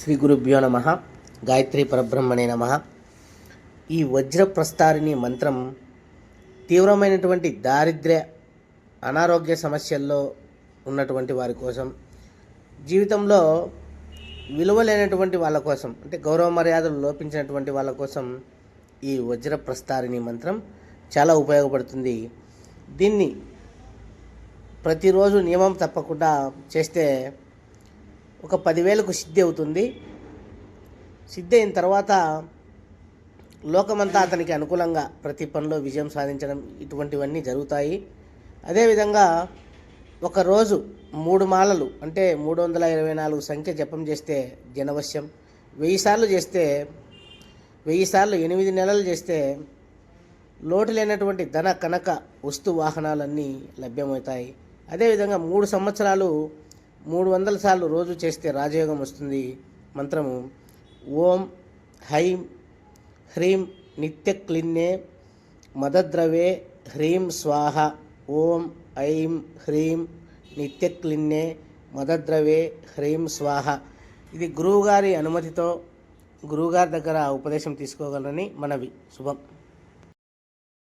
శ్రీ గురుభ్యో నమ. గాయత్రి పరబ్రహ్మణే నమ. ఈ వజ్ర ప్రస్తారిణి మంత్రం తీవ్రమైనటువంటి దారిద్ర్య అనారోగ్య సమస్యల్లో ఉన్నటువంటి వారి కోసం జీవితంలో విలువ లేనటువంటి వాళ్ళ కోసం అంటే గౌరవ మర్యాదలు లోపించినటువంటి వాళ్ళ కోసం ఈ వజ్ర ప్రస్తారిణి మంత్రం చాలా ఉపయోగపడుతుంది. దీన్ని ప్రతిరోజు నియమం తప్పకుండా చేస్తే ఒక పదివేలకు సిద్ధి అవుతుంది. సిద్ధి అయిన తర్వాత లోకమంతా అతనికి అనుకూలంగా ప్రతి పనిలో విజయం సాధించడం ఇటువంటివన్నీ జరుగుతాయి. అదేవిధంగా ఒక రోజు మూడు మాలలు అంటే మూడు వందల ఇరవై నాలుగు సంఖ్య జపం చేస్తే జనవశ్యం వెయ్యి సార్లు చేస్తే వెయ్యి సార్లు ఎనిమిది నెలలు చేస్తే లోటు లేనటువంటి ధన కనక వస్తు వాహనాలన్నీ లభ్యమవుతాయి. అదేవిధంగా మూడు సంవత్సరాలు మూడు వందల సార్లు రోజు చేస్తే రాజయోగం వస్తుంది మంత్రము. ఓం హైం హ్రీం నిత్య క్లిన్నే మదద్రవే హ్రీం స్వాహ. ఓం ఐం హ్రీం నిత్య క్లిన్నే మదద్రవే హ్రీం స్వాహ. ఇది గురువుగారి అనుమతితో గురువుగారి దగ్గర ఉపదేశం తీసుకోగలరని మనవి. శుభం.